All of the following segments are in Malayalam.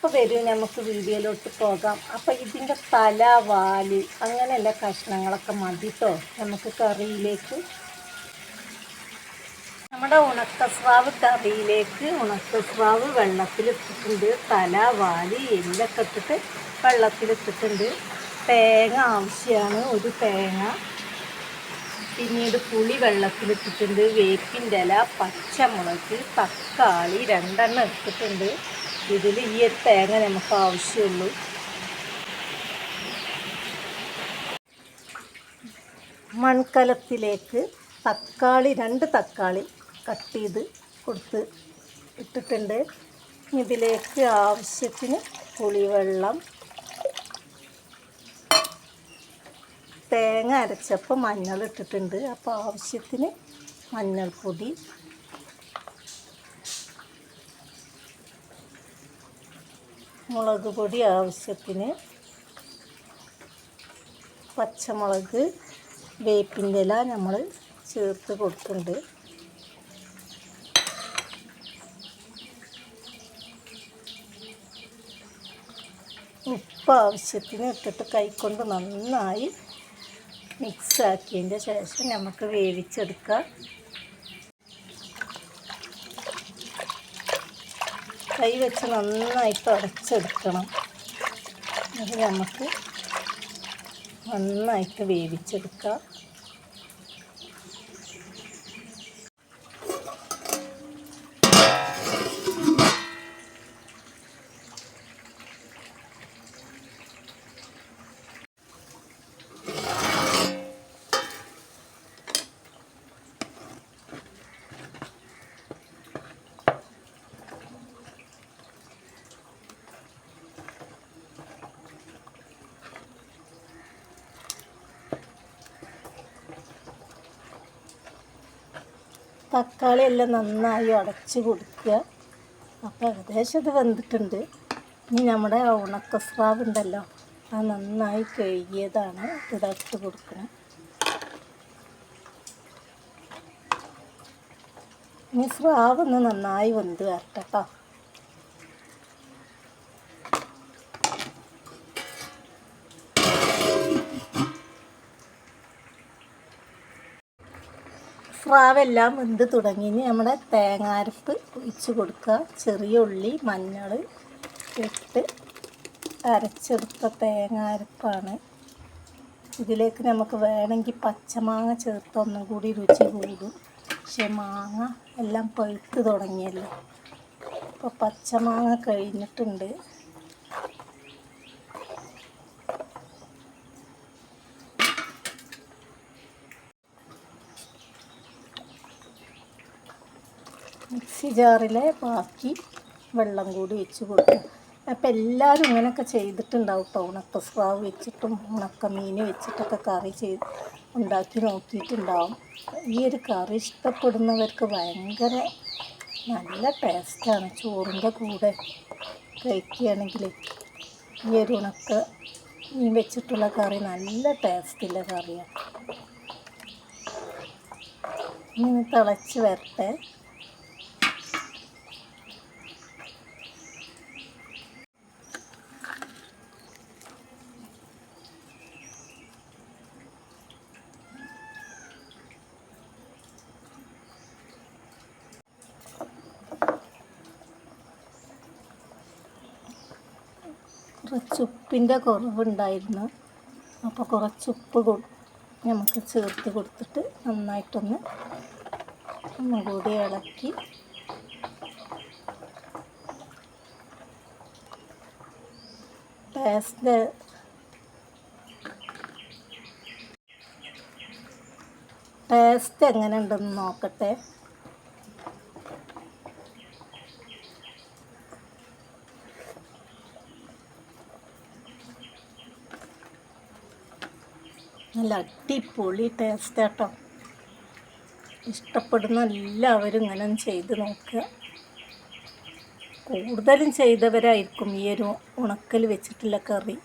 അപ്പോൾ വരൂ നമുക്ക് വീഡിയോയിലോട്ട് പോകാം. അപ്പോൾ ഇതിന്റെ തല വാൽ അങ്ങനെയുള്ള കഷ്ണങ്ങളൊക്കെ മതി കേട്ടോ നമുക്ക് കറിയിലേക്ക് നമ്മുടെ ഉണക്കസ്രാവ് കറിയിലേക്ക് ഉണക്കസ്രാവ് വെള്ളത്തിലിട്ടിട്ടുണ്ട്. തല വാൽ എല്ലൊക്കെ ഇട്ടിട്ട് വെള്ളത്തിലിട്ടിട്ടുണ്ട്. തേങ്ങ ആവശ്യമാണ് ഒരു തേങ്ങ. പിന്നീട് പുളി വെള്ളത്തിലിട്ടിട്ടുണ്ട്. വേപ്പിന്റെ ഇല പച്ചമുളക് തക്കാളി രണ്ടെണ്ണം എടുത്തിട്ടുണ്ട് ഇതിൽ ഈ തേങ്ങ നമുക്ക് ആവശ്യമുള്ളൂ. മൺകലത്തിലേക്ക് തക്കാളി രണ്ട് തക്കാളി കട്ട് ചെയ്ത് കൊടുത്ത് ഇട്ടിട്ടുണ്ട്. ഇതിലേക്ക് ആവശ്യത്തിന് പുളിവെള്ളം തേങ്ങ അരച്ചപ്പോൾ മഞ്ഞൾ ഇട്ടിട്ടുണ്ട്. അപ്പോൾ ആവശ്യത്തിന് മഞ്ഞൾപ്പൊടി മുളക് പൊടി ആവശ്യത്തിന്. പച്ചമുളക് വേപ്പിന്റെ ഇല നമ്മൾ ചേർത്ത് കൊടുക്കുന്നുണ്ട്. ഉപ്പ് ആവശ്യത്തിന് ഇട്ടിട്ട് കൈക്കൊണ്ട് നന്നായി മിക്സ് ആക്കിയതിന്റെ ശേഷം നമുക്ക് വേവിച്ചെടുക്കാം. കൈ വെച്ച് നന്നായിട്ട് അടച്ചെടുക്കണം. അത് നമുക്ക് നന്നായിട്ട് വേവിച്ചെടുക്കാം. തക്കാളി എല്ലാം നന്നായി അടച്ച് കൊടുക്കുക. അപ്പോൾ ഏകദേശം ഇത് വെന്തിട്ടുണ്ട്. ഇനി നമ്മുടെ ഉണക്ക സ്രാവ് ഉണ്ടല്ലോ അത് നന്നായി കഴുകിയതാണ് ഇടട്ട് കൊടുക്കണം. ഇനി സ്രാവ് ഒന്ന് നന്നായി വെന്ത് വരട്ടെ കേട്ടോ സ്രാവെല്ലാം വെന്ത് തുടങ്ങി. നമ്മുടെ തേങ്ങാരപ്പ് ഒഴിച്ച് കൊടുക്കുക. ചെറിയ ഉള്ളി മഞ്ഞൾ ഇട്ട് അരച്ചെടുത്ത തേങ്ങാരപ്പാണ്. ഇതിലേക്ക് നമുക്ക് വേണമെങ്കിൽ പച്ചമാങ്ങ ചേർത്ത് ഒന്നും കൂടി രുചി കൂടും. പക്ഷെ മാങ്ങ എല്ലാം പഴുത്ത് തുടങ്ങിയല്ലോ. അപ്പോൾ പച്ചമാങ്ങ കഴിഞ്ഞിട്ടുണ്ട്. മിക്സി ജാറിലെ ബാക്കി വെള്ളം കൂടി വെച്ച് കൊടുക്കും. അപ്പം എല്ലാവരും ഇങ്ങനെയൊക്കെ ചെയ്തിട്ടുണ്ടാവും കേട്ടോ ഉണക്ക സ്രാവ് വെച്ചിട്ടും ഉണക്ക മീൻ വെച്ചിട്ടൊക്കെ കറി ചെയ്ത് ഉണ്ടാക്കി നോക്കിയിട്ടുണ്ടാവും. ഈ ഒരു കറി ഇഷ്ടപ്പെടുന്നവർക്ക് ഭയങ്കര നല്ല ടേസ്റ്റാണ് ചോറിന്റെ കൂടെ കഴിക്കുകയാണെങ്കിൽ ഈ ഒരു ഉണക്ക മീൻ വെച്ചിട്ടുള്ള കറി നല്ല ടേസ്റ്റുള്ള കറിയാണ് ഇനി തിളച്ച് വരട്ടെ. കുറച്ച് ഉപ്പിന്റെ കുറവുണ്ടായിരുന്നു. അപ്പോൾ കുറച്ച് ഉപ്പ് നമുക്ക് ചേർത്ത് കൊടുത്തിട്ട് നന്നായിട്ടൊന്ന് ഒന്നുകൂടി ഇളക്കി. പേസ്റ്റ് ടേസ്റ്റ് എങ്ങനെ ഉണ്ടെന്ന് നോക്കട്ടെ. നല്ല അടിപൊളി ടേസ്റ്റ് കേട്ടോ ഇഷ്ടപ്പെടുന്ന എല്ലാവരും ഇങ്ങനെ ചെയ്ത് നോക്കുക. കൂടുതലും ചെയ്തവരായിരിക്കും ഈ ഒരു ഉണക്കൽ വെച്ചിട്ടുള്ള കറി.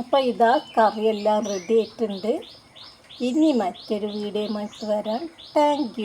അപ്പോൾ ഇതാ കറിയെല്ലാം റെഡി ആയിട്ടുണ്ട്. ഇനി മറ്റൊരു വീഡിയോയുമായിട്ട് വരാം. താങ്ക്